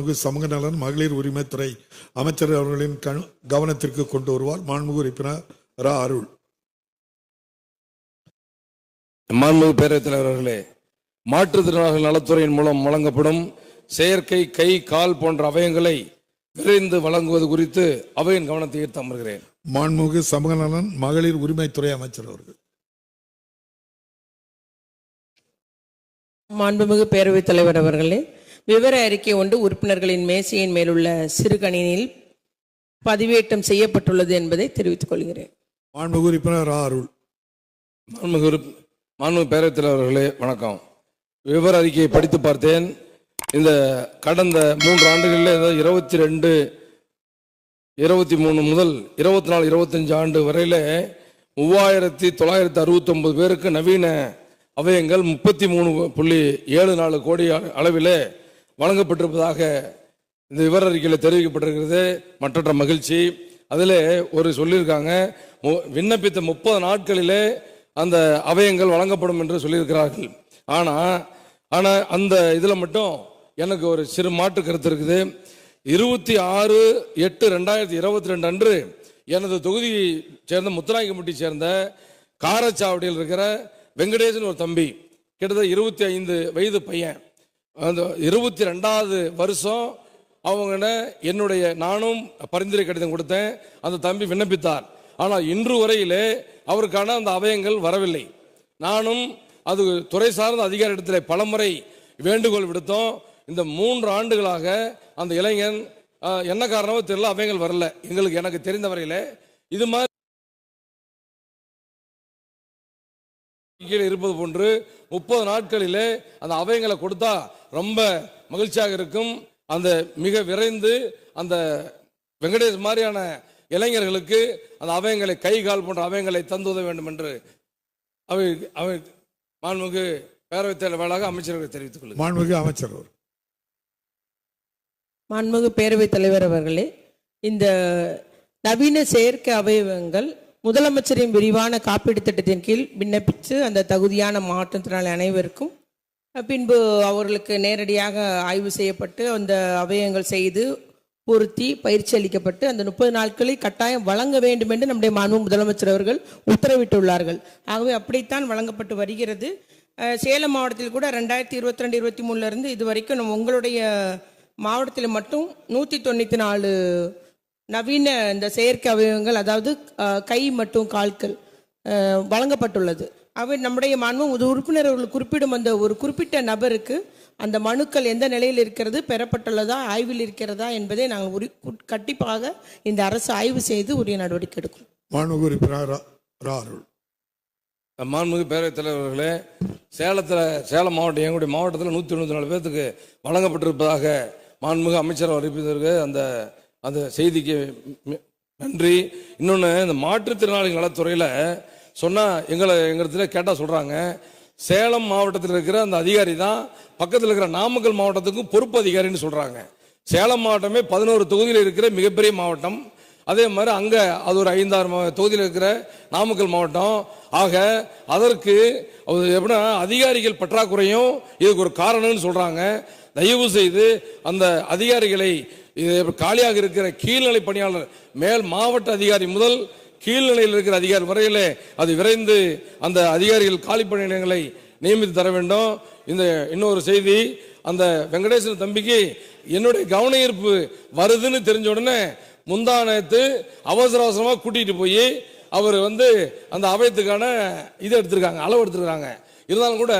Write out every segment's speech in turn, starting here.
மாண்புமிகு சமூக நலன் மகளிர் உரிமைத்துறை அமைச்சர் அவர்களின் கவனத்திற்கு கொண்டு வருவார். மாண்புமிகு உறுப்பினர் ரா. அருள். மாண்புமிகு பேரவைத் தலைவர் அவர்களே மாற்றுத்திறனாளர்கள் நலத்துறையின் மூலம் வழங்கப்படும் செயற்கை கை கால் போன்ற அவயங்களை விரைந்து வழங்குவது குறித்து அவையின் கவனத்தை ஈர்த்து அமர்கிறேன். மாண்புமிகு சமூக நலன் மகளிர் உரிமைத்துறை அமைச்சர் அவர்கள். மாண்புமிகு பேரவைத் தலைவர் அவர்களே விவர அறிக்கை ஒன்று உறுப்பினர்களின் மேசையின் மேலுள்ள சிறுகணினியில் பதிவேற்றம் செய்யப்பட்டுள்ளது என்பதை தெரிவித்துக் கொள்கிறேன். மாண்புமிகு உறுப்பினர் அருள். மாண்புமிகு உறுப்- மாண்புமிகு பேரவைத் தலைவர் அவர்களே வணக்கம். விவர அறிக்கையை படித்து பார்த்தேன். இந்த கடந்த மூன்று ஆண்டுகளில் இருபத்தி ரெண்டு இருபத்தி மூணு முதல் இருபத்தி நாலு இருபத்தஞ்சு ஆண்டு வரையில மூவாயிரத்தி தொள்ளாயிரத்தி அறுபத்தொன்பது பேருக்கு நவீன அவயங்கள் முப்பத்தி மூணு புள்ளி ஏழு நாலு கோடி அள- அளவிலே வழங்கப்பட்டிருப்பதாக இந்த விவர அறிக்கையில் தெரிவிக்கப்பட்டிருக்கிறது. மற்றற்ற மகிழ்ச்சி. அதில் ஒரு சொல்லியிருக்காங்க மு- விண்ணப்பித்த முப்பது நாட்களிலே அந்த அவயங்கள் வழங்கப்படும் என்று சொல்லியிருக்கிறார்கள். ஆனால் ஆனால் அந்த இதில் மட்டும் எனக்கு ஒரு சிறு மாற்று கருத்து இருக்குது. இருபத்தி ஆறு எட்டு ரெண்டாயிரத்தி இருபத்தி ரெண்டு அன்று எனது தொகுதியை சேர்ந்த முத்துராயக்கம்பட்டி சேர்ந்த காரச்சாவடியில் இருக்கிற வெங்கடேசன் ஒரு தம்பி. கிட்டத்தட்ட இருபத்தி ஐந்து வயது பையன். அந்த இருபத்தி ரெண்டாவது வருஷம் அவங்க என்னுடைய நானும் பரிந்துரை கடிதம் கொடுத்தேன். அந்த தம்பி விண்ணப்பித்தார். ஆனால் இன்று வரையிலே அவருக்கான அந்த அவயங்கள் வரவில்லை. நானும் அது துறை சார்ந்த அதிகார இடத்துல பலமுறை வேண்டுகோள் விடுத்தோம். இந்த மூன்று ஆண்டுகளாக அந்த இளைஞன் என்ன காரணமோ தெரியல அவயங்கள் வரல. எங்களுக்கு எனக்கு தெரிந்த வரையில இது மாதிரி கீழே இருப்பது போன்று முப்பது நாட்களிலே அந்த அவயங்களை கொடுத்தா ரொம்ப மகிழ்ச்சியாக இருக்கும். அந்த மிக விரைந்து அந்த வெங்கடேஷ் மாதிரியான இளைஞர்களுக்கு அந்த அவயங்களை கை கால் போன்ற அவயங்களை தந்து உதவ வேண்டும் என்று அவை அவை மாண்புமிகு பேரவைத் தலைவராக அமைச்சர்கள் தெரிவித்துக் கொள்கிறேன். மாண்புமிகு அமைச்சர் மாண்புமிகு பேரவைத் தலைவர் அவர்களே இந்த நவீன செயற்கை அவயவங்கள் முதலமைச்சரின் விரிவான காப்பீடு திட்டத்தின் கீழ் விண்ணப்பித்து அந்த தகுதியான மாற்றுத்திறனாளி அனைவருக்கும் பின்பு அவர்களுக்கு நேரடியாக ஆய்வு செய்யப்பட்டு அந்த அவயங்கள் செய்து பொருத்தி பயிற்சி அளிக்கப்பட்டு அந்த முப்பது நாட்களில் கட்டாயம் வழங்க வேண்டும் என்று நம்முடைய மாண்பு முதலமைச்சர் அவர்கள் உத்தரவிட்டுள்ளார்கள். ஆகவே அப்படித்தான் வழங்கப்பட்டு வருகிறது. சேலம் மாவட்டத்தில் கூட ரெண்டாயிரத்தி இருபத்தி ரெண்டு இருபத்தி மூணுலேருந்து இது வரைக்கும் நம்ம உங்களுடைய மாவட்டத்தில் மட்டும் நூற்றி தொண்ணூற்றி நாலு நவீன இந்த செயற்கை அவயவங்கள் அதாவது கை மற்றும் கால்கள் வழங்கப்பட்டுள்ளது. அவை நம்முடைய மாண்பு ஒரு உறுப்பினர் அவர்கள் குறிப்பிடும் அந்த ஒரு குறிப்பிட்ட நபருக்கு அந்த மனுக்கள் எந்த நிலையில் இருக்கிறது பெறப்பட்டுள்ளதா ஆய்வில் இருக்கிறதா என்பதை நாங்கள் உரி உட்- கண்டிப்பாக இந்த அரசு ஆய்வு செய்து உரிய நடவடிக்கை எடுக்கும். மாண்புமிகு உறுப்பினர் ரா- ரா அருள் மாண்புமிகு பேரவைத் தலைவர்களே சேலத்தில் சேலம் மாவட்டம் எங்களுடைய மாவட்டத்தில் நூற்றி தொண்ணூற்றி நாலு பேர்த்துக்கு வழங்கப்பட்டிருப்பதாக மாண்புமிகு அமைச்சர் அறிவித்ததற்கு அந்த அந்த செய்திக்கு நன்றி. இன்னொன்று இந்த மாற்றுத்திறனாளிகள் நலத்துறையில் சொன்னால் எங்களை எங்கிறதுல கேட்டால் சொல்கிறாங்க சேலம் மாவட்டத்தில் இருக்கிற அந்த அதிகாரி தான் பக்கத்தில் இருக்கிற நாமக்கல் மாவட்டத்துக்கும் பொறுப்பு அதிகாரின்னு சொல்கிறாங்க சேலம் மாவட்டமே பதினோரு தொகுதியில் இருக்கிற மிகப்பெரிய மாவட்டம். அதே மாதிரி அங்கே அது ஒரு ஐந்தாறு மா- தொகுதியில் இருக்கிற நாமக்கல் மாவட்டம். ஆக அதற்கு அது எப்படின்னா அதிகாரிகள் பற்றாக்குறையும் இதுக்கு ஒரு காரணம்னு சொல்கிறாங்க தயவு செய்து அந்த அதிகாரிகளை இது காலியாக இருக்கிற கீழ்நிலை பணியாளர் மேல் மாவட்ட அதிகாரி முதல் கீழ்நிலையில் இருக்கிற அதிகாரி வரையிலே அது விரைந்து அந்த அதிகாரிகள் காலி பணியிடங்களை நியமித்து தர வேண்டும். இந்த இன்னொரு செய்தி அந்த வெங்கடேசன் தம்பிக்கு என்னுடைய கவன ஈர்ப்பு வருதுன்னு தெரிஞ்ச உடனே முந்தானத்து அவசர அவசரமாக கூட்டிகிட்டு போய் அவர் வந்து அந்த அவயத்துக்கான இது எடுத்திருக்காங்க அளவு எடுத்திருக்காங்க. இருந்தாலும் கூட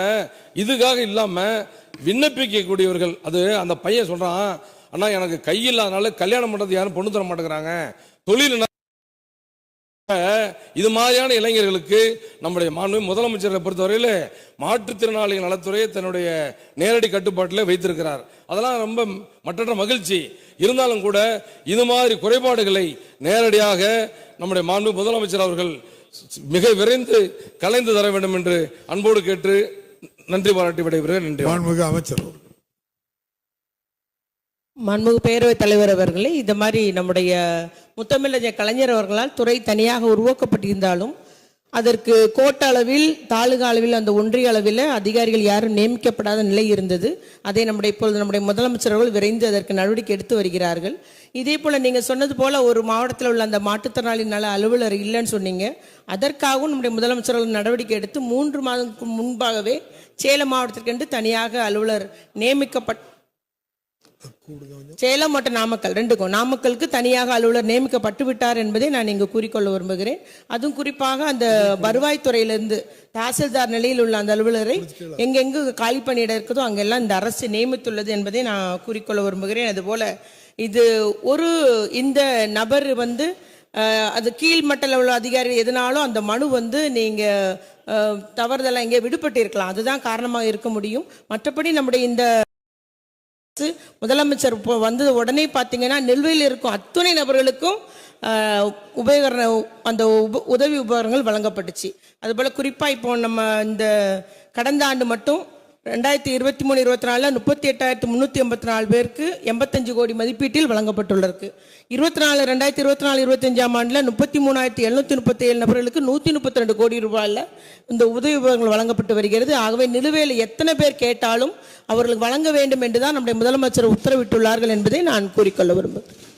இதுக்காக இல்லாமல் விண்ணப்பிக்கக்கூடியவர்கள் அது அந்த பையன் சொல்கிறான் அண்ணா எனக்கு கை இல்லாதனால கல்யாணம் பண்ணுறது யாரும் பொண்ணு தர மாட்டேங்கிறாங்க. தொழில் இது மாதிரியான இளைஞர்களுக்கு நம்முடைய மாண்பு முதலமைச்சரை பொறுத்தவரையில் மாற்றுத்திறனாளிகள் நலத்துறையை தன்னுடைய நேரடி கட்டுப்பாட்டில் வைத்திருக்கிறார். அதெல்லாம் ரொம்ப மற்றற்ற மகிழ்ச்சி. இருந்தாலும் கூட இது மாதிரி குறைபாடுகளை நேரடியாக நம்முடைய மாண்பு முதலமைச்சர் அவர்கள் மிக விரைந்து கலைந்து தர வேண்டும் என்று அன்போடு கேட்டு நன்றி பாராட்டி விடைபெறுகிறேன். நன்றி. அமைச்சர் அமைச்சர் அவர்கள் பேரவைத் தலைவர் அவர்களே இந்த மாதிரி நம்முடைய முத்தமிழஞ்ச கலைஞர் அவர்களால் துறை தனியாக உருவாக்கப்பட்டிருந்தாலும் அதற்கு கோட்ட அளவில் தாலுகா அளவில் அந்த ஒன்றிய அளவில் அதிகாரிகள் யாரும் நியமிக்கப்படாத நிலை இருந்தது. அதை நம்முடைய இப்பொழுது நம்முடைய முதலமைச்சர்கள் விரைந்து அதற்கு நடவடிக்கை எடுத்து வருகிறார்கள். இதே போல் நீங்கள் சொன்னது போல் ஒரு மாவட்டத்தில் உள்ள அந்த மாற்றுத்திறனாளி நல அலுவலர் இல்லைன்னு சொன்னீங்க. அதற்காகவும் நம்முடைய முதலமைச்சர்கள் நடவடிக்கை எடுத்து மூன்று மாதத்துக்கு முன்பாகவே சேலம் மாவட்டத்திற்கென்று தனியாக அலுவலர் நியமிக்கப்பட் சேலம் மற்றும் நாமக்கல் ரெண்டுக்கும். நாமக்கலுக்கு தனியாக அலுவலர் நியமிக்கப்பட்டு விட்டார் என்பதை நான் இங்கு கூறிக்கொள்ள விரும்புகிறேன். அதுவும் குறிப்பாக அந்த வருவாய்த்துறையிலிருந்து தாசில்தார் நிலையில் உள்ள அந்த அலுவலரை எங்கெங்கு காலி பணியிடம் இருக்குதோ அங்கெல்லாம் இந்த அரசு நியமித்துள்ளது என்பதை நான் கூறிக்கொள்ள விரும்புகிறேன். அதுபோல இது ஒரு இந்த நபர் வந்து அஹ், அது கீழ்மட்டல உள்ள அதிகாரி எதுனாலும் அந்த மனு வந்து நீங்க அஹ், தவறுதலா இங்கே விடுபட்டு இருக்கலாம் அதுதான் காரணமாக இருக்க முடியும். மற்றபடி நம்முடைய இந்த முதலமைச்சர் இப்போ வந்தது உடனே பார்த்தீங்கன்னா நிலுவையில் இருக்கும் அத்துணை நபர்களுக்கும் உபகரண அந்த உப உதவி உபகரணங்கள் வழங்கப்பட்டுச்சு. அதுபோல் குறிப்பாக இப்போ நம்ம இந்த கடந்த ஆண்டு மட்டும் ரெண்டாயிரத்தி இருபத்தி மூணு இருபத்தி நாலில் முப்பத்தி எட்டாயிரத்தி முந்நூற்றி எண்பத்தி நாலு பேருக்கு எண்பத்தஞ்சு கோடி மதிப்பீட்டில் வழங்கப்பட்டுள்ளது இருபத்தி நாலு ரெண்டாயிரத்தி இருபத்தி நாலு இருபத்தஞ்சாம் ஆண்டில் முப்பத்தி மூணாயிரத்தி எழுநூற்றி முப்பத்தி ஏழு நபர்களுக்கு நூற்றி முப்பத்தி ரெண்டு கோடி ரூபாயில் இந்த உதவி உபகரணங்கள் வழங்கப்பட்டு வருகிறது. ஆகவே நிலுவையில் எத்தனை பேர் கேட்டாலும் அவர்களுக்கு வழங்க வேண்டும் என்று தான் நம்முடைய முதலமைச்சர் உத்தரவிட்டுள்ளார்கள் என்பதை நான் கூறிக்கொள்ள விரும்புகிறேன்.